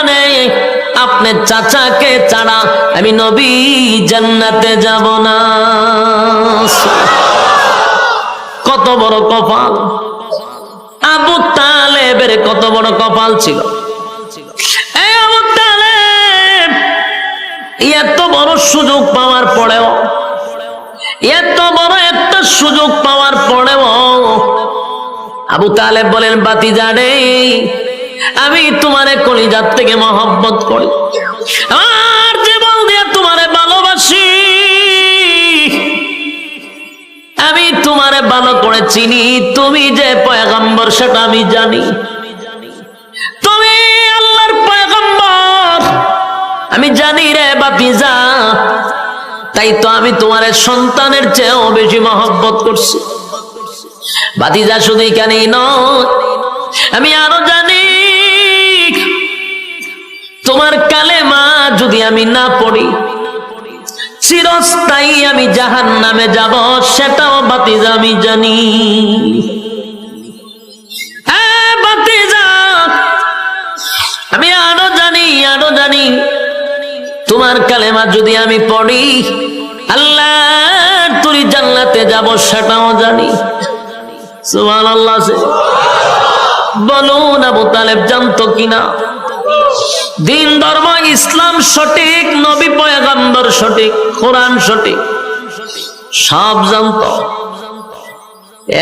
জানে আপনার চাচাকে ছাড়া আমি নবী জান্নাতে যাব না। কত বড় কপাল। আবু তালেবের কত বড় কপাল ছিল। এত বড় সুযোগ পাওয়ার পরেও, এত বড় একটা সুযোগ পাওয়ার পরেও, আবু তালেব বলেন বাতি জানে আমি তোমারে কলিজার থেকে মহব্বত করি। আর জীবন দিয়ে তোমারে ভালোবাসি, আমি তোমারে ভালো করে চিনি। তুমি যে পয়গম্বর, সেটা আমি জানি। তুমি আল্লাহর পয়গম্বর, আমি জানি রে বাপিজা। তাই তো আমি তোমার সন্তানের চেয়েও বেশি মহব্বত করছি। বাতিজা শুধু এখানেই আমি আরও জানি তোমার কালেমা যদি আমি না পড়ি, চিরস্থায়ী আমি জাহান নামে যাব, সেটাও বাতিজা আমি জানি আমি আরও জানি আরও জানি, তোমার কালেমা যদি আমি পড়ি আল্লাহ তুই জান্নাতে যাব, সেটাও জানি আছে। বলুন আবু তালেব, জানতো কিনা দিন ধর্ম, ইসলাম সঠিক, নবী পয়গম্বর সঠিক, কোরআন সঠিক, সব জানত।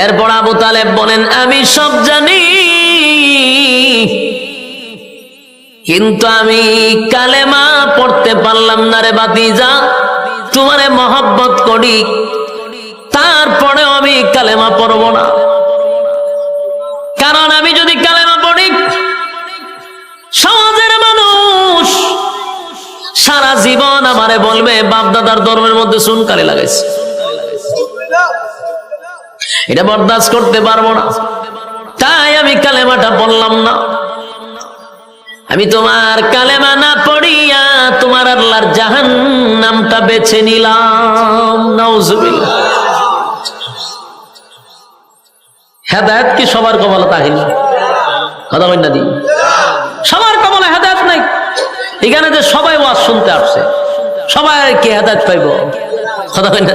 এরপর আবু তালেব বলেন, আমি সব জানি, কিন্তু আমি কালেমা পড়তে পারলাম না রে বাতি যা তোমারে মহব্বত করি, তারপরেও আমি কালেমা পড়ব না। সারা জীবন আমারে বলবে, বাপদাদার ধর্মের মধ্যে সুনকালে লাগাইছে। এটা বরদাস্ত করতে পারব না। তাই আমি কালেমাটা বললাম না। আমি তোমার কালেমা না পড়িয়া তোমার আল্লাহর জাহান নামটা বেছে নিলাম। নাউজুবিল্লাহ। হেদায়ত কি সবার কপালে তাহিল? কথা বল না দি সবার কপালে হেদায়ত নাই এখানে যে সবাই ওয়াজ শুনতে আসছে সবাই কি হেদায়ত পাইব। কথা বল না?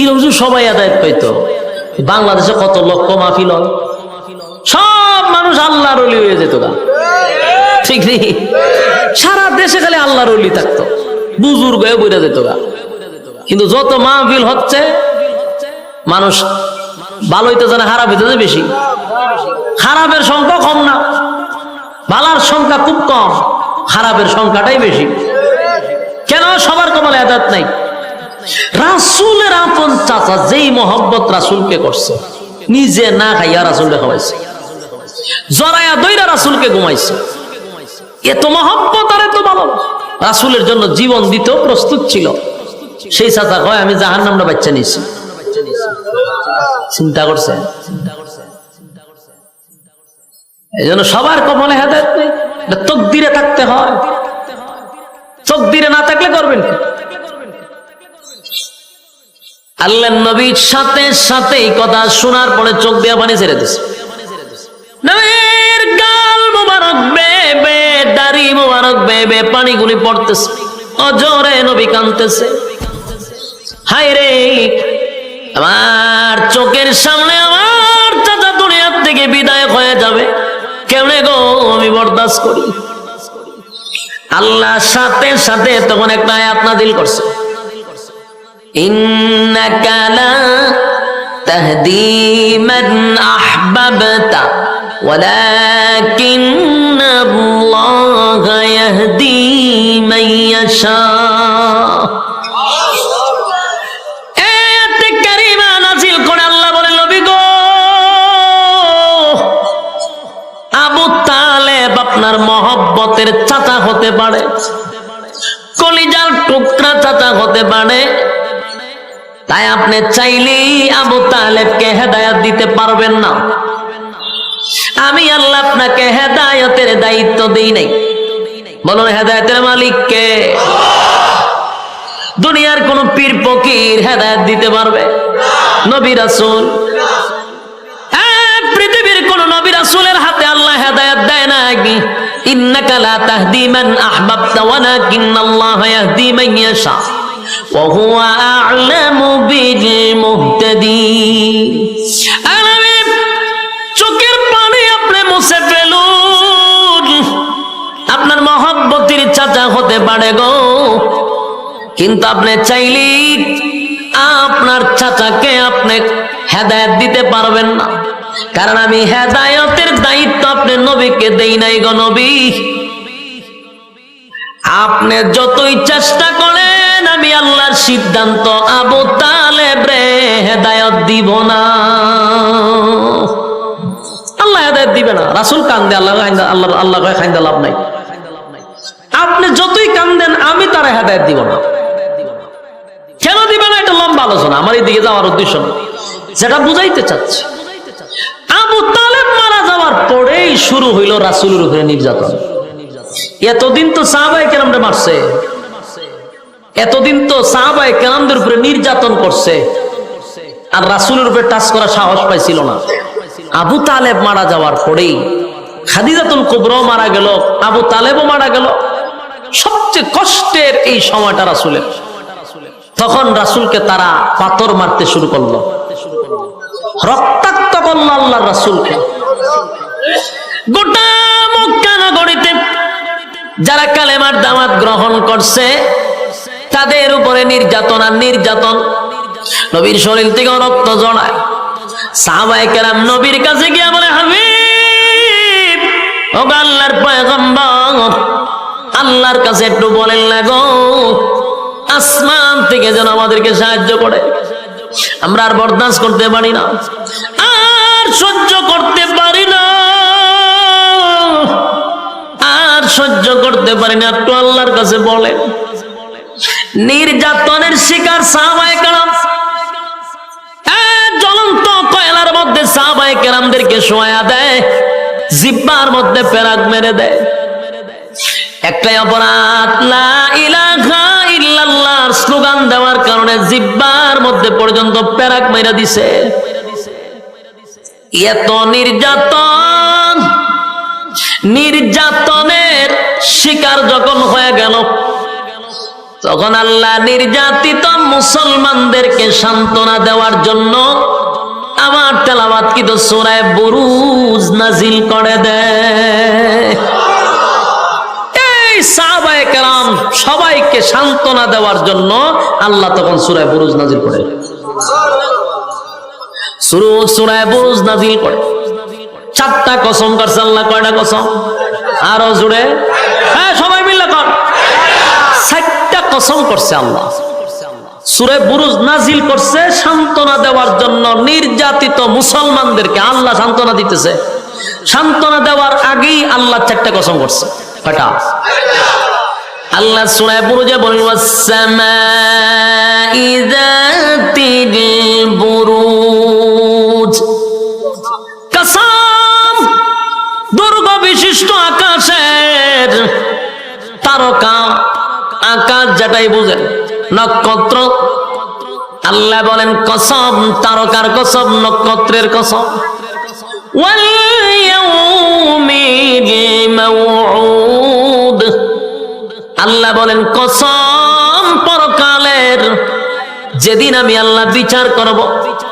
এরকম সবাই হেদায়ত পাইতো। বাংলাদেশে কত লক্ষ মাহফিল হয়? সব মানুষ আল্লাহর অলি হয়ে যেত গা। ঠিক নেই? সারা দেশে খালি আল্লাহর অলি থাকতো। বুজুর্গ হয়ে বইরা যেত গা। কিন্তু যত মাহফিল হচ্ছে, মানুষ ভালো হইতে জানে, খারাপ হইতে বেশি। খারাপের সংখ্যা কম না। ভালার সংখ্যা খুব কম। খারাপের সংখ্যাটাই বেশি। কেন? সবার কপালে আদাত নাই। রাসুলের আপন চাচা যেই মহব্বত রাসুলকে করছে, নিজে না খাইয়া রাসুলকে খাওয়াইছে। জরায়া দইরা রাসুলকে ঘুমাইছে। এত মহব্বত আর এত ভালো। রাসুলের জন্য জীবন দিতেও প্রস্তুত ছিল। সেই চাচা কয়, আমি জাহান নামটা বাচ্চা নিয়েছি। চিন্তা করছে এই জন্য সবার কপালে এটা তকদিরে থাকতে হয়। না থাকলে করবেন আল্লাহ নবীর সাথে সাথে কথা শোনার পরে চোখ পানি ছেড়ে পানিগুলি পড়তেছে। নবী রে! আমার চোখের সামনে আমার চাচা দুনিয়ার থেকে বিদায় হয়ে যাবে। কেমনে গো আমি বরদাস করি? আল্লাহ সাথে সাথে তখন একটা আয়াত নাদিল করছে। ইন্নাকা লা তাহদি মান আহবাবতা ওয়ালাকিন আল্লাহ ইয়াহদি মান ইয়াশা। হতে পারে। কলিজার টুকরা চাচা হতে পারে। তাই আপনি চাইলেই আবু তালেবকে হেদায়াত দিতে পারবেন না। আমি আল্লাহ আপনাকে হেদায়তের দায়িত্ব দিই নাই। বলুন হেদায়তের মালিককে দুনিয়ার কোন পীর ফকির হেদায়ত দিতে পারবে? নবী রাসূল। হ্যাঁ, পৃথিবীর কোন নবী রাসূলের হাতে দেয় না ইন্নাকা লা তাহদি মান আহবাবতা ইয়াহদি মান ইয়াশা। ওয়া হুয়া আ'লামু বিল আলামে, চোখের পানি আপনি মুছে ফেলুন। আপনার মহব্বতির চাচা হতে পারে গো। কিন্তু আপনি চাইলেই আপনার চাচাকে আপনি হেদায়ত দিতে পারবেন না। কারণ আমি হেদায়তের দায়িত্ব আপনি নবীকে দেই নাই গো নবী। আপনি যতই চেষ্টা করেন, আমি আল্লাহর সিদ্ধান্ত আবু তালেব রে হেদায়ত দিব না। আল্লাহ হেদায়ত দিবে না। রাসুল কান্দে, আল্লাহ আল্লাহ আল্লাহ খাইন্দা লাভ নাই। আপনি যতই কান্দেন, আমি তারা হেদায়ত দিব না। কেন দিবে না? এটা লম্বা আলোচনা। আমার এই দিকে যাওয়ার উদ্দেশ্য যেটা বুঝাইতে চাচ্ছি। আবু তালেব মারা যাওয়ার পরেই শুরু হইল রাসুলের উপরে নির্যাতন। এতদিন তো সাহাবাই কেরামরে মারছে। এতদিন তো সাহাবাই কেরামদের উপরে নির্যাতন করছে। আর রাসুলের উপরে টাচ করা সাহস পাইছিল না। আবু তালেব মারা যাওয়ার পরেই খাদিজাতুল কুবরাও মারা গেল, আবু তালেবও মারা গেল। সবচেয়ে কষ্টের এই সময়টা রাসুলের। তখন রাসুলকে তারা পাথর মারতে শুরু করল। রক্তাক্ত করল আল্লাহ গোটা যারা কালেমার দামাত গ্রহণ করছে, তাদের উপরে নির্যাতন আর নির্যাতন নবীর শরীর থেকে রক্ত জড়ায়। নবীর কাছে গিয়ে বলে, হাবিব ও আল্লাহর পয়গম্বর, আল্লাহর কাছে একটু বলেন না আসমান থেকে যেন আমাদেরকে সাহায্য করে। আমরা আর বরদাস্ত করতে পারি না। আর সহ্য করতে পারি না। আর সহ্য করতে পারি না, একটু আল্লাহর কাছে বলেন। নির্যাতনের শিকার সাহাবায়ে কেরাম। এক জ্বলন্ত কয়লার মধ্যে সাহাবায়ে কেরামদেরকে শোয়া দেয়, জিব্বার মধ্যে পেরাক মেরে দেয়। একটাই অপরাধ, লা স্লোগান দেওয়ার কারণে জিব্বার মধ্যে পর্যন্ত পেরাক মেরে দিছে। এত নির্যাতন, নির্যাতনের শিকার যখন হয়ে গেল, তখন আল্লাহ নির্যাতিত মুসলমানদেরকে সান্ত্বনা দেওয়ার জন্য আমার তেলাবাদ কিন্তু সোরায় বুরুজ নাজিল করে দেয় সবাইকে সান্ত্বনা দেওয়ার জন্য আল্লাহ তখন সুরায় বুরুজ নাজিল করে। চারটা কসম করছে আল্লাহ, কয়টা কসম? আরও জুড়ে হ্যাঁ সবাই মিললে কর। কসম করছে আল্লাহ। সুরে বুরুজ নাজিল করছে সান্ত্বনা দেওয়ার জন্য নির্যাতিত মুসলমানদেরকে আল্লাহ সান্ত্বনা দিতেছে। সান্ত্বনা দেওয়ার আগেই আল্লাহ চারটা কসম করছে। কয়টা? আল্লাহ সুরায় বুরুজে বলেন বুরুজ। কসম দুর্গ বিশিষ্ট আকাশের তারকা, আকাশ যেটাই বুঝেন নক্ষত্র। আল্লাহ বলেন, কসম, তারকার কসম, নক্ষত্রের কসম। ওয়াল-ইয়াউমিল মাউউদ আল্লাহ বলেন, কসম পরকালের যেদিন আমি আল্লাহ বিচার করব,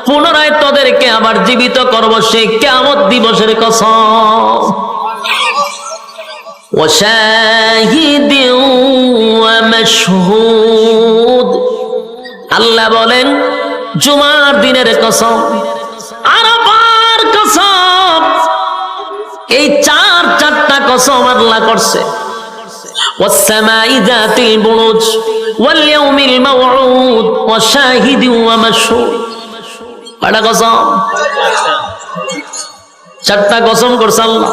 পুনরায় তোদেরকে আবার জীবিত করব, সেই কেমন দিবসের কসম। আল্লাহ বলেন, জুমার দিনের কসম আরবার কসম, এই চার চারটা কসম আল্লাহ করছে। والسماء ذات البروج واليوم الموعود وشاهد ومشهود কয়টা কসম চারটা কসম করছে আল্লাহ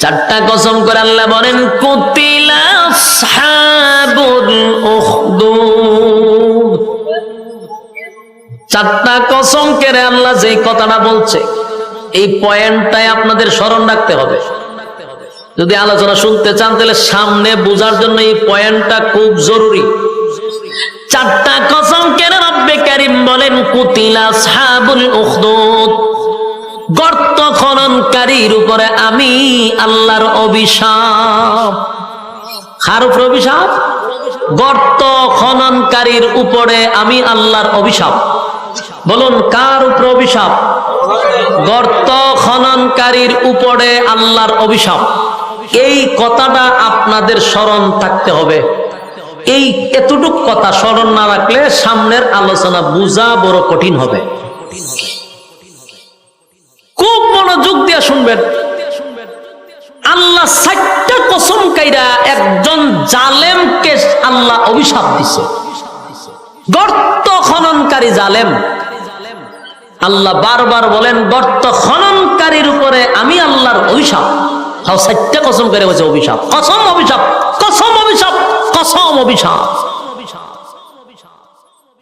চারটা কসম করে আল্লাহ বলেন কুতিলা আসহাবুল উখদুদ চারটা কসম কেড়ে আল্লাহ যে কথাটা বলছে এই পয়েন্টটাই আপনাদের স্মরণ রাখতে হবে যদি আলোচনা শুনতে চান, তাহলে সামনে বোঝার জন্য এই পয়েন্টটা খুব জরুরি। চারটা কসম কেন রব্বে কারিম বলেন, কুতিলা সাহাবুল উখদুদ। গর্ত খননকারীর উপরে আমি আল্লাহর অভিশাপ। উপরে অভিশাপ? গর্ত খননকারীর উপরে আমি আল্লাহর অভিশাপ। বলুন, কার উপরে অভিশাপ? গর্ত খননকারীর উপরে আল্লাহর অভিশাপ। এই কথাটা আপনাদের স্মরণ থাকতে হবে। এই এতটুক কথা স্মরণ না রাখলে সামনের আলোচনা বোঝা বড় কঠিন হবে। খুব মনোযোগ দিয়ে শুনবেন। আল্লাহ সাতটা কসম কাইরা একজন জালেমকে আল্লাহ অভিশাপ দিছে। গর্ত খননকারী জালেম। আল্লাহ বারবার বলেন, গর্ত খননকারীর উপরে আমি আল্লাহর অভিশাপ। তাও সাতটা কসম করে বলছে অভিশাপ। কসম অভিশাপ কসম অভিশাপ কসম অভিশাপ।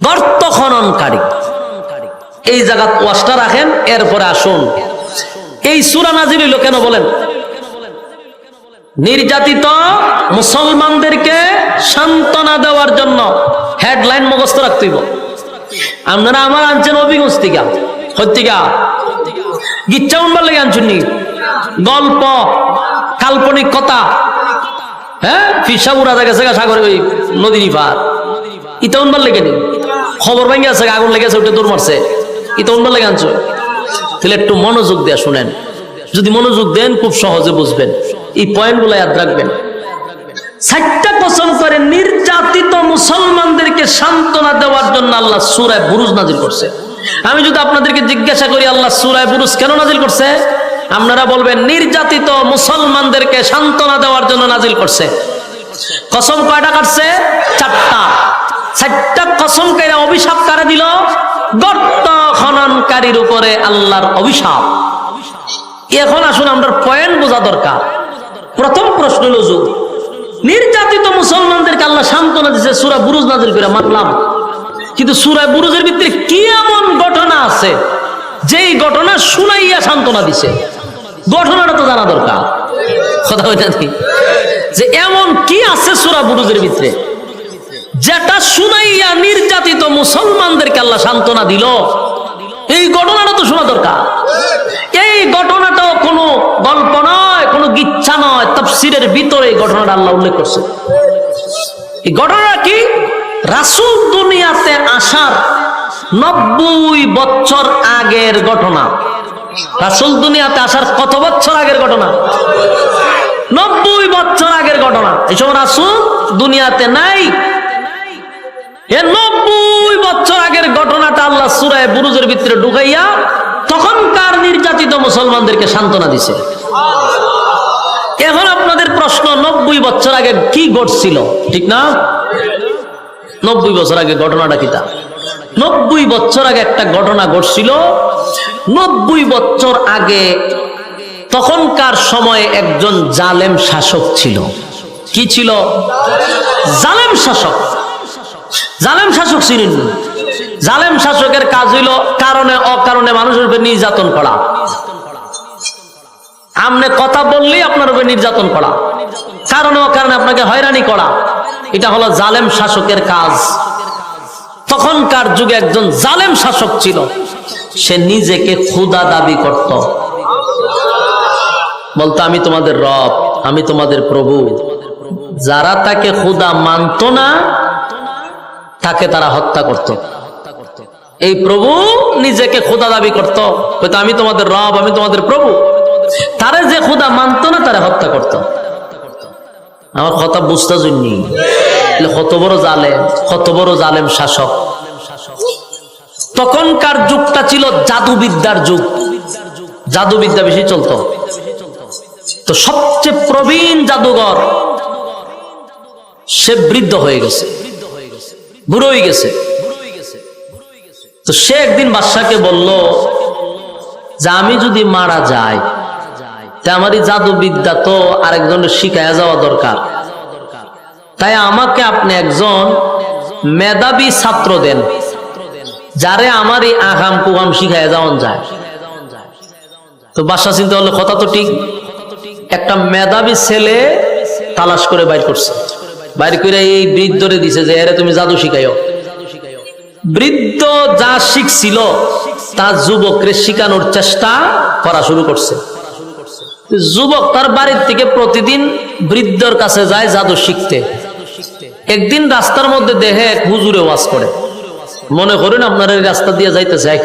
গর্ত খননকারী। এই জায়গাত ওয়াজটা রাখেন, এরপরে আসুন। এই সুরা নাজির হইল কেন বলেন? নির্যাতিত মুসলমানদেরকে সান্ত্বনা দেওয়ার জন্য হেডলাইন মুখস্থ রাখতে হইব। আপনারা আমার আনছেন অভিগঞ্জ থেকে হত্যিকা গিচ্ছা উনবার লেগে আনছেন নি? গল্প, কাল্পনিক কথা। হ্যাঁ? ফিসা উড়া দেখা গেছে সাগরে ওই নদী পার ইটা উনবার লেগে নি খবর ভেঙে আছে আগুন লেগেছে ওটা দৌড় মারছে। ইটা উনবার লেগে আনছো তাহলে একটু মনোযোগ দেয়া শুনেন। যদি মনোযোগ দেন, খুব সহজে বুঝবেন। এই পয়েন্টগুলো ইয়াদ রাখবেন। ষাটটা কসম করে নির্যাতিত মুসলমানদেরকে সান্ত্বনা দেওয়ার জন্য আল্লাহ সুরায় বুরুজ নাজিল করছে। আমি যদি আপনাদেরকে জিজ্ঞাসা করি, আল্লাহ সুরায় বুরুজ কেন নাজিল করছে? আপনারা বলবেন, নির্যাতিত মুসলমানদেরকে সান্ত্বনা দেওয়ার জন্য নাজিল করছে। কসম কয়টা কাটছে? চারটা। চারটা কসম কেরা অভিশাপ কারা দিল? গর্ত খননকারীর উপরে আল্লাহর অভিশাপ। এখন আসুন আমরা পয়েন্ট বোঝা দরকার। প্রথম প্রশ্ন হলো যুগ নির্যাতিত মুসলমানদেরকে আল্লাহ সান্ত্বনা দিচ্ছে সুরা বুরুজ নাজির করে মানলাম। কিন্তু সুরা বুরুজের ভিতরে কি এমন ঘটনা আছে? যেই ঘটনা শুনাইয়া সান্ত্বনা দিছে। ঘটনাটা তো জানা দরকার। কথা হইতে যে এমন কি আছে সুরা বুরুজের ভিতরে? যেটা শুনাইয়া নির্যাতিত মুসলমানদেরকে আল্লাহ সান্ত্বনা দিল। এই ঘটনাটা তো শোনা দরকার। এই ঘটনাটাও কোনো গল্প নয়, কোনো গিচ্ছা নয়, তফসিরের ভিতরে এই ঘটনাটা আল্লাহ উল্লেখ করছে। এই ঘটনা কি? রাসুল দুনিয়াতে আসার নব্বই বছর আগের ঘটনা। রাসুল দুনিয়াতে আসার কত বছর আগের ঘটনা? নব্বই বছর আগের ঘটনা। এই সময় রাসুল দুনিয়াতে নাই। নব্বই বছর আগের ঘটনাটা আল্লাহ সুরায় বুরুজের ভিতরে ঢুকাইয়া তখনকার নির্যাতিত মুসলমানদেরকে সান্ত্বনা দিছে। এখন আপনাদের প্রশ্ন, নব্বই বছর আগে কি ঘটছিল? ঠিক না? নব্বই বছর আগে ঘটনাটা কিটা? নব্বই বছর আগে একটা ঘটনা ঘটছিল নব্বই বছর আগে, তখনকার সময়ে একজন জালেম শাসক ছিল। কি ছিল? জালেম শাসক। জালেম শাসক ছিলেন। জালেম শাসকের কাজ হইল কারণে, অকারণে মানুষের উপর নির্যাতন করা। আমনে কথা বললেই আপনার উপর নির্যাতন করা। কারণে, অকারণে আপনাকে হয়রানি করা। এটা হলো জালেম শাসকের কাজ। তখনকার যুগে একজন জালেম শাসক ছিল। সে নিজেকে ক্ষুদা দাবি করত। বলতো, আমি তোমাদের রব, আমি তোমাদের প্রভু। যারা তাকে ক্ষুদা মানত না, তাকে তারা হত্যা করত। এই প্রভু নিজেকে খোদা দাবি করত। হয়তো আমি তোমাদের রব, আমি তোমাদের প্রভু। তারে যে খোদা মানত না, তারা হত্যা করত। আমার কথা বুঝতে জন্যি কত বড় জালেম, কত বড় জালেম শাসক। তখনকার যুগটা ছিল জাদুবিদ্যার যুগ। জাদুবিদ্যা বেশি চলতো। তো সবচেয়ে প্রবীণ জাদুঘর, সে বৃদ্ধ হয়ে গেছে। বুড়ো হয়ে গেছে। তো সে একদিন বাদশাকে বলল, যে আমি যদি মারা যাই, তা আমার এই জাদুবিদ্যা তো আরেকজনের শিখায়া যাওয়া দরকার। তাই আমাকে আপনি একজন মেধাবী ছাত্র দেন। যারে আমার এই আগাম কুগাম শিখায় যাওয়ান যায়। তো বাসা চিন্তা হলো কথা তো ঠিক। একটা মেধাবী ছেলে তালাশ করে বাইর করছে। বাইর করে এই বৃদ্ধরে দিছে যে, এরে, তুমি জাদু শিখাইও। বৃদ্ধ যা শিখছিল তার যুবকরে শিখানোর চেষ্টা করা শুরু করছে। যুবক তার বাড়ির থেকে প্রতিদিন বৃদ্ধর কাছে যায় জাদু শিখতে। একদিন রাস্তার মধ্যে দেহে এক হুজুরে ওয়াজ করে। মনে করেন আপনার এই রাস্তা দিয়ে যাইতেছে এক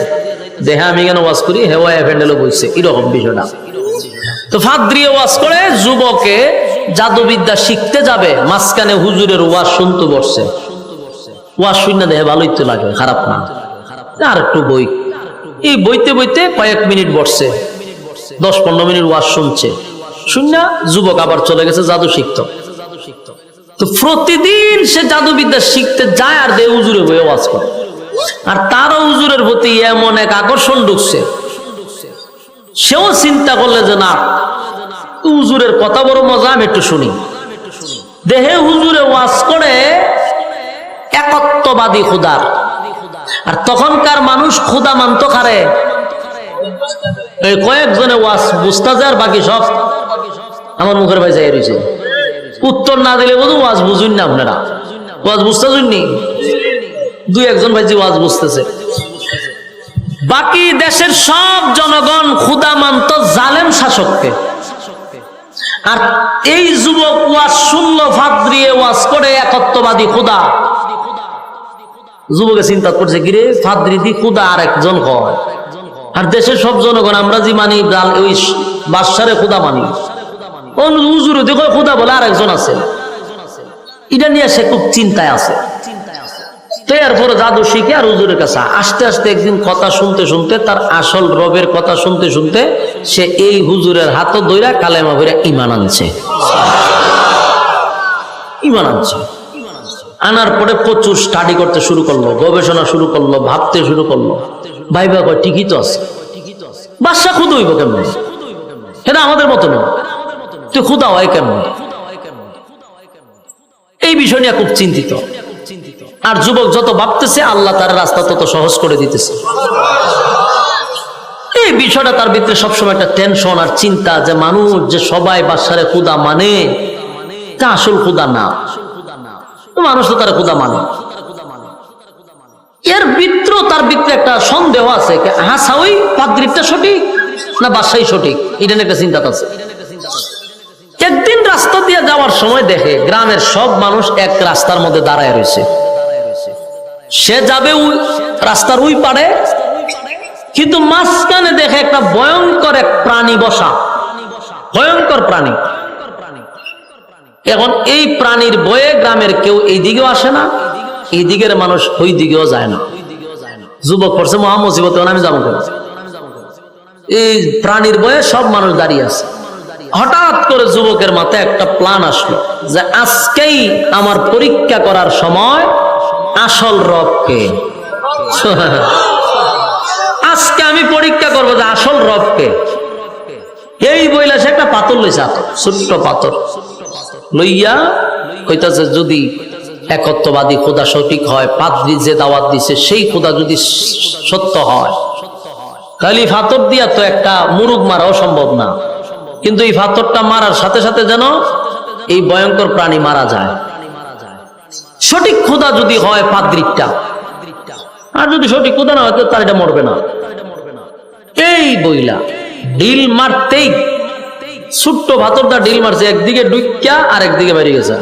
দেহে আমি কেন ওয়াজ করি? হেওয়া ফ্যান্ডেলে বইছে। এরকম বিষয়টা। তো ফাদ্রিয়ে ওয়াজ করে যুবকে জাদুবিদ্যা শিখতে যাবে, মাঝখানে হুজুরের ওয়াজ শুনতে বসছে। ওয়াজ শুনে দেহে ভালোই তো লাগে, খারাপ না। আর একটু বই। এই বইতে বইতে কয়েক মিনিট বসছে। দশ পনেরো মিনিট ওয়াজ শুনছে। শুননা যুবক আবার চলে গেছে জাদু শিখতো। তো প্রতিদিন সে জাদুবিদ্যা শিখতে যায় আর দেহ উজুরে বয়ে ওয়াজ করে। আর তারও উজুরের প্রতি এমন এক আকর্ষণ ঢুকছে। সেও চিন্তা করলে যে না, হুজুরের কথা বড় মজা, আমি একটু শুনি। দেহে হুজুরে ওয়াজ করে, একত্ববাদী খুদার আর তখনকার মানুষ খুদা মানত খারে কয়েকজনে ওয়াজ বুঝতে আর বাকি সব আমার মুখের ভাই যাই রয়েছে উত্তর না দিলে বোধ ওয়াজ বুঝুন না আপনারা। ওয়াজ বুঝতে শুননি দুই একজন ভাই ওয়াজ বুঝতেছে। বাকি দেশের সব জনগণ ক্ষুদা মানত জালেম শাসককে। আর এই যুবক ওয়াজ শুনল ফাদ্রিয়ে ওয়াজ করে, একত্ববাদী খুদা। যুবকে চিন্তা করছে, কিরে ফাদ্রি দি খুদা আর একজন হয়। আর দেশের সব জনগণ, আমরা যে মানি ওই বাদশারে খুদা মানি। হুজুরে দেখো, খুদা বলে আর একজন আছে। এটা নিয়ে সে খুব চিন্তায় আছে। তো এরপরে জাদু শিখে আর হুজুরের কাছে আস্তে আস্তে একদিন কথা শুনতে শুনতে, তার আসল রবের কথা শুনতে শুনতে সে এই হুজুরের হাত দইরা কালেমা ভরে ইমান আনছে। ইমান আনছে। আনার পরে প্রচুর স্টাডি করতে শুরু করল, গবেষণা শুরু করল, ভাবতে শুরু করল। ভাইবা কয়, ঠিকই তো আছে। বাদশা খুদ হইব কেমন? এটা আমাদের মতো নয় তুই খুদা হয় কেমন? এই বিষয় নিয়ে খুব চিন্তিত। আর যুবক যত ভাবতেছে, আল্লাহ তার রাস্তা তত সহজ করে দিতেছে। এই বিষয়টা তার ভিতরে সবসময় একটা টেনশন আর চিন্তা যে মানুষ যে সবাই বাসারে খুদা মানে তা আসল খুদা না। মানুষ তো তার খুদা মানে। এর ভিতর তার ভিতরে একটা সন্দেহ আছে হাসা ওই পাদ্রিকটা সঠিক না বাসাই সঠিক? এটা একটা চিন্তা আছে। একদিন রাস্তা দিয়ে যাওয়ার সময় দেখে গ্রামের সব মানুষ এক রাস্তার মধ্যে দাঁড়ায় রয়েছে। সে যাবে রাস্তার ওই পারে কিন্তু মাঝখানে দেখে একটা ভয়ঙ্কর এক প্রাণী বসা। ভয়ঙ্কর প্রাণী। এখন এই প্রাণীর বয়ে গ্রামের কেউ এই দিকেও আসে না, এই দিকের মানুষ ওই দিকেও যায় না। যুবক করছে মহামসিবত আমি যাব এই প্রাণীর বয়ে সব মানুষ দাঁড়িয়ে আছে। হঠাৎ করে যুবকের মাথায় একটা প্ল্যান আসলো যে আজকেই আমার পরীক্ষা করার সময় আসল রবকে আজকে আমি পরীক্ষা করব যে আসল রবকে এই বইলা সে একটা পাথর লইছে ছোট্ট পাথর। লইয়া কইতাছে, যদি একত্ববাদী খোদা সঠিক হয় পাদ্রি যে দাওয়াত দিছে, সেই খোদা যদি সত্য হয়, তাহলে এই ফাতর দিয়া তো একটা মুরুগ মারাও সম্ভব না। কিন্তু এই ফাতরটা মারার সাথে সাথে যেন এই ভয়ঙ্কর প্রাণী মারা যায়। সঠিক খোদা যদি হয় পাদ্রিকটা আর যদি সঠিক খোদা না হয় তার এটা মরবে না। এই বইলা, ডিল মারতেই, ছোট্ট ভাতরটা ডিল মারছে, একদিকে ডুইকা আর একদিকে বেরিয়ে গেছে।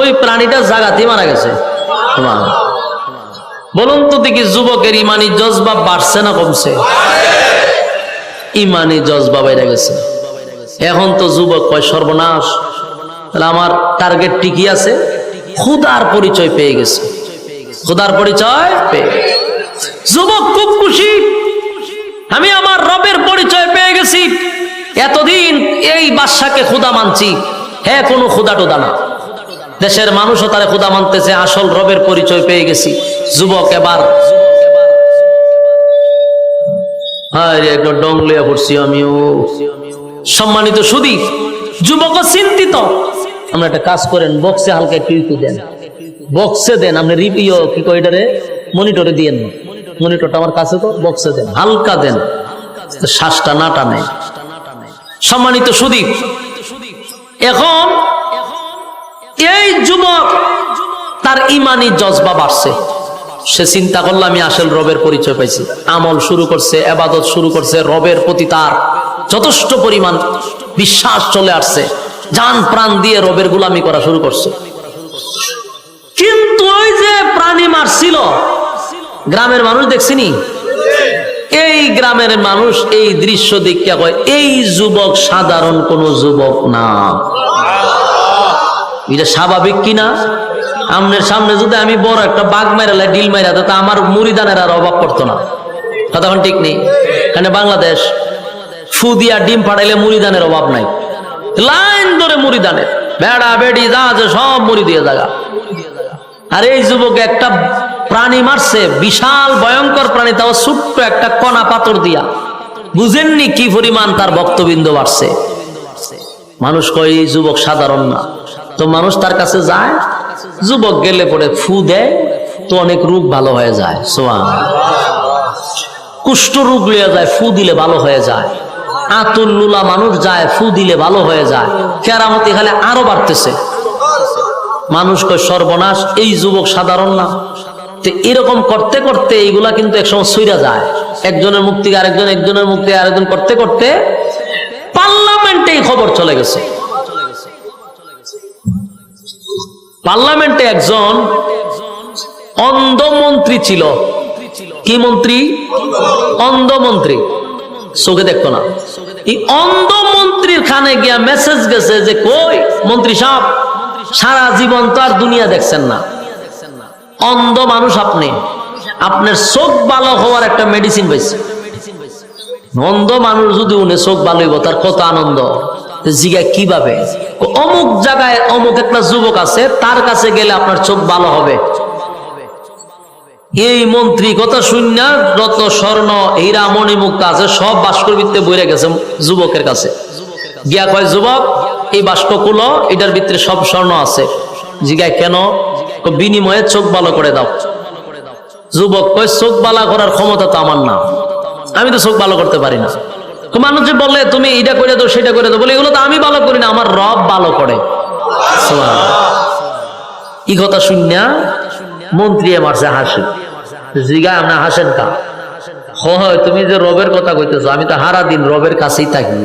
ওই প্রাণীটা জাগাতেই মারা গেছে। বলুন তো দেখি, যুবকের ইমানি জজবা বাড়ছে না কমছে? ইমানি জজবা বেড়ে গেছে। এখন তো যুবক কয় সর্বনাশ। তাহলে আমার টার্গেট ঠিকই আছে? খুদার পরিচয় পেয়ে গেছে। খুদার পরিচয় পেয়ে যুবক, খুব খুশি। আমি আমার রবের পরিচয় পেয়ে গেছি। এতদিন এই বাদশাকে খুদা মানছি। হ্যাঁ কোনো খুদা টুদা না। দেশের মানুষও তারা খুদা মানতেছে, আসল রবের পরিচয় পেয়ে গেছি। যুবক এবার হায় একটা ডং লইয়া পড়ছি আমিও। সম্মানিত সুদী যুবক চিন্তিত। আমরা একটা কাজ করেন বক্সে হালকা একটু দেন। বক্সে দেন, আপনি রিপিও কি কয় এটারে? মনিটরে দিয়েন না মনিটরটা আমার কাছে তো বক্সে দেন। হালকা দেন। শ্বাসটা না টানে। সম্মানিত সুদীপ, এখন এই যুবক, তার ইমানি জজবা বাড়ছে। সে চিন্তা করল, আমি আসল রবের পরিচয় পাইছি। আমল শুরু করছে আবাদত শুরু করছে, রবের প্রতি তার যথেষ্ট পরিমাণ বিশ্বাস চলে আসছে। জান প্রাণ দিয়ে রবের গুলামি করা শুরু করছে। কিন্তু ওই যে প্রাণী মারছিল, গ্রামের মানুষ দেখছিনি? এই গ্রামের মানুষ এই দৃশ্য দেখিয়া কয়, এই যুবক সাধারণ কোন যুবক না। এটা স্বাভাবিক কিনা আমনের সামনে যদি আমি বড় একটা বাঘ মেরালে ডিল মেরা তো আমার মুড়িদানের আর অভাব পড়তো না। কতক্ষণ ঠিক নেই? এখানে বাংলাদেশ? ফু দিয়া ডিম ফাটাইলে মুড়িদানের অভাব নাই। লাইন ধরে মুড়িদানের। বেড়া, বেড়ি, যা আছে সব মুড়ি দিয়ে জায়গা আর এই যুবক একটা প্রাণী মারছে, বিশাল ভয়ঙ্কর প্রাণী, তাও ছোট্ট একটা কণা পাথর দিয়া। বুঝেননি কি পরিমাণ তার বক্তবিন্দু বাড়ছে। মানুষ কয়, এই যুবক সাধারণ না। তো মানুষ তার কাছে যায়, যুবক গেলে পরে ফু দেয়, তো অনেক রোগ ভালো হয়ে যায়। সোয়া কুষ্ঠ রোগ লিয়ে যায়, ফু দিলে ভালো হয়ে যায়। আতুল্লুলা মানুষ যায়, ফু দিলে ভালো হয়ে যায়। কেরামতি খালে আরও বাড়তেছে। মানুষ কয়, সর্বনাশ, এই যুবক সাধারণ না। এরকম করতে করতে এইগুলা কিন্তু একসময় সইরা যায়। একজনের মুক্তি আরেকজন, একজনের মুক্তি আরেকজন করতে করতে পার্লামেন্টে এই খবর চলে গেছে। পার্লামেন্টে একজন অন্ধ মন্ত্রী ছিল। কি মন্ত্রী? অন্ধ মন্ত্রী চোখে দেখতো না। এই অন্ধ মন্ত্রীর খানে গিয়া মেসেজ গেছে যে, কই মন্ত্রী সাহেব, সারা জীবন তো আর দুনিয়া দেখছেন না। অন্ধ মানুষ আপনি। আপনার চোখ ভালো হওয়ার একটা মেডিসিন পাইছে। অন্ধ মানুষ যদি উনি চোখ ভালো হইব, তার কত আনন্দ। জিগা কীভাবে? অমুক জায়গায় অমুক একটা যুবক আছে, তার কাছে গেলে আপনার চোখ ভালো হবে। এই মন্ত্রী, কথা শূন্য রত্ন, স্বর্ণ, হীরা মণি মুক্ত আছে সব বাস্কর ভিত্তে বইরে গেছে যুবকের কাছে। গিয়া কয়, যুবক, এই বাস্ক কুলো এটার ভিতরে সব স্বর্ণ আছে। জিগায়, কেন? বিনিময়ে চোখ ভালো করে দাও। যুবক কয়, চোখ ভালো করার ক্ষমতা তো আমার না। আমি তো চোখ ভালো করতে পারি না। তো মানুষ যে বলে, তুমি এটা করে দাও, সেটা করে দাও, বলে, এগুলো তো আমি ভালো করি না, আমার রব ভালো করে। ই কথা শূন্য মন্ত্রী মারছে হাসি। জিগা আপনি হাসেন কা? হয় তুমি যে রবের কথা কইতেছো, আমি তো হারা দিন রবের কাছেই থাকি।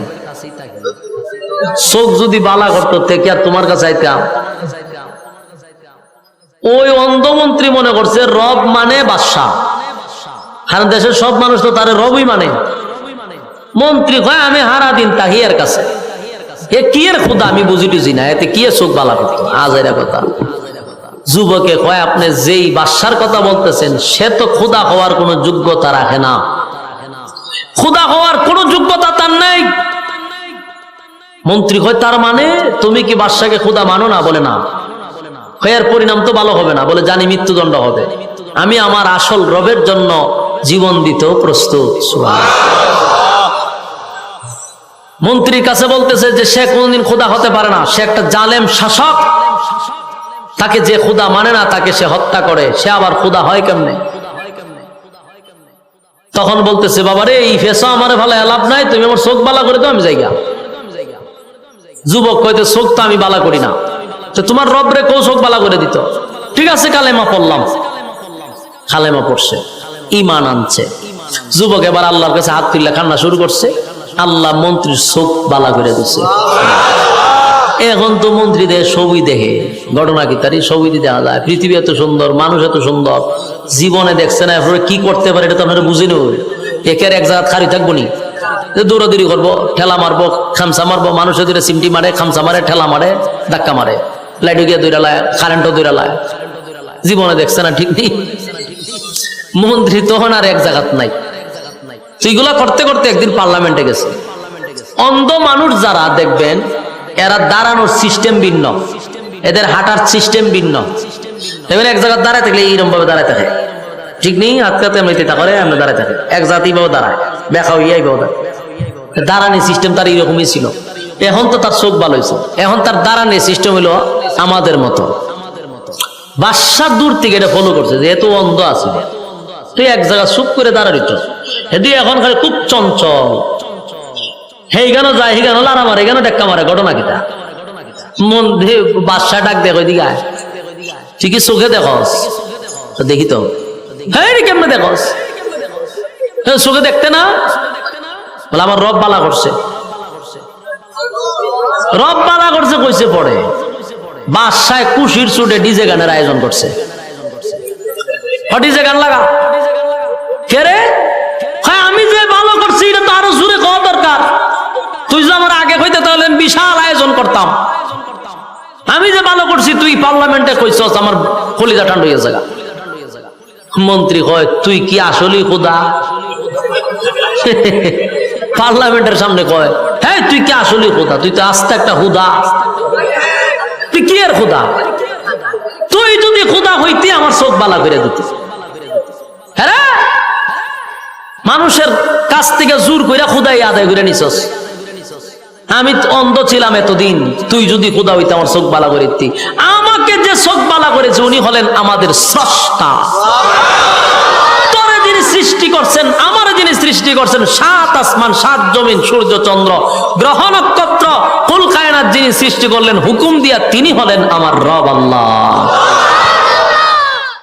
চোখ যদি বালা করতো থেকে আর তোমার কাছে আইতাম? ওই অন্ধমন্ত্রী মনে করছে, রব মানে বাদশাহ। কারণ দেশের সব মানুষ তো তার রবই মানে। মন্ত্রী কয়, আমি হারা দিন তাহিয়ার কাছে। এ কি এর খোদা আমি বুঝি টুঝি না, এতে কি এর চোখ বালা করতো? আজ এরা কথা। যুবকে কয়, আপনি যেই বাদশার কথা বলতেছেন, সে তো খোদা হওয়ার কোনো যোগ্যতা রাখে না। খোদা হওয়ার কোনো যোগ্যতা তার নেই। মন্ত্রী কয়, তার মানে তুমি কি বাদশাকে খোদা মানো না? বলে, না। এর পরিণাম তো ভালো হবে না। বলে, জানি মৃত্যুদণ্ড হবে। আমি আমার আসল রবের জন্য জীবন দিতেও প্রস্তুত। মন্ত্রীর কাছে বলতেছে যে, সে কোনদিন খোদা হতে পারে না। সে একটা জালেম শাসক। তাকে যে খুদা মানে না, তাকে সে হত্যা করে। সে আবার খুদা হয় কেমনে? তখন বলতেছে বাবা রে এই ফেসা আমার ভালো লাভ নাই, তুমি আমার চোখ বালা করে তো আমি যাইগা। যুবক কইতে, চোখ তো আমি বালা করি না। তো তোমার রব রে কেউ চোখ বালা করে দিত। ঠিক আছে, কালেমা পড়লাম। কালেমা পড়ছে। ইমান আনছে। যুবক এবার আল্লাহর কাছে হাত তুললে কান্না শুরু করছে। আল্লাহ মন্ত্রীর চোখ বালা করে দিচ্ছে এখন তো মন্ত্রীদের ছবি দেখে। ঘটনা কি? তারই ছবি দেখা যায় পৃথিবী এত সুন্দর, মানুষ এত সুন্দর। জীবনে দেখছে না এরপরে কি করতে পারে এটা তো আপনারা বুঝি নেই একের এক জায়গা খারি থাকব নি। দৌড়াদৌড়ি করব, ঠেলা মারবো, খামসা মারবো মানুষের দূরে সিমটি মারে, খামসা মারে, ঠেলা মারে, ধাক্কা মারে। লাইটও গিয়ে দৌড়ালায় কারেন্টও দৌড়ালায় জীবনে দেখছে না ঠিক নেই? মন্ত্রী তখন আর এক জায়গাত নাই। তো করতে করতে একদিন পার্লামেন্টে গেছে। অন্ধ মানুষ যারা দেখবেন এরা দাঁড়ানোর সিস্টেম ভিন্ন। এদের হাঁটার সিস্টেম ভিন্ন। এক জায়গায় দাঁড়ায় থাকলে এইরকম ভাবে দাঁড়ায় থাকে। ঠিক নেই? আজকাতে এমনি তা করে, এমনি দাঁড়ায় থাকে। এক জাতি ভাবে দাঁড়ায় দেখা হইয়াই ভাবে দাঁড়ানি সিস্টেম তার এইরকমই ছিল। এখন তো তার চোখ ভালো হয়েছে এখন তার দাঁড়ানি সিস্টেম হলো আমাদের মতো। বাদশাহ দূর থেকে এটা ফলো করছে যে যেহেতু অন্ধ আছে। তুই এক জায়গা চুপ করে দাঁড়াইত হেদি এখন খালি খুব চঞ্চল। হেই গানো যায়, হেই গানো লারা মারে গানো ডেক্কা মারে, ঘটনা কিতা? মন বাদশাহ ডাক দেখো দিকে ঠিকই চোখে দেখস। দেখি তো। হ্যাঁ কেমনে দেখস? চোখে দেখতে না? বলে আমার রব বালা করছে। রব বালা করছে কইছে পড়ে বাসায় কুশির চুটে ডিজে গানের আয়োজন করছে। ডিজে গান লাগা? কে রে? হ্যাঁ আমি যে ভালো করছি, এটা তো আরও জোরে কওয়া দরকার। আগে কইতে, তাহলে বিশাল আয়োজন করতাম। আমি যে ভালো করছি, তুই পার্লামেন্টে কইছস, আমার কলিজা ঠান্ডা হয়ে জায়গা মন্ত্রী কয়, তুই কি আসলেই খোদা? পার্লামেন্টের সামনে কয় হ্যাঁ তুই কি আসলেই খোদা? তুই তো আস্তে একটা হুদা তুই কি আর খোদা? তুই যদি খোদা হইতি, আমার চোখ বালা করে দিতি। হ্যাঁ মানুষের কাছ থেকে জোর কইরা খুদাই আদায় করে নিছস। আমি অন্ধ ছিলাম এতদিন। তুই যদি খুদা হইতে আমার চোখ বালা করে আমাকে যে চোখ বালা করেছে, উনি হলেন আমাদের স্রষ্টা। সৃষ্টি করছেন, আমার যিনি সৃষ্টি করছেন, সাত জমিন, সূর্য, চন্দ্র যিনি সৃষ্টি করলেন, হুকুম দিয়া তিনি হলেন আমার রব আল্লাহ।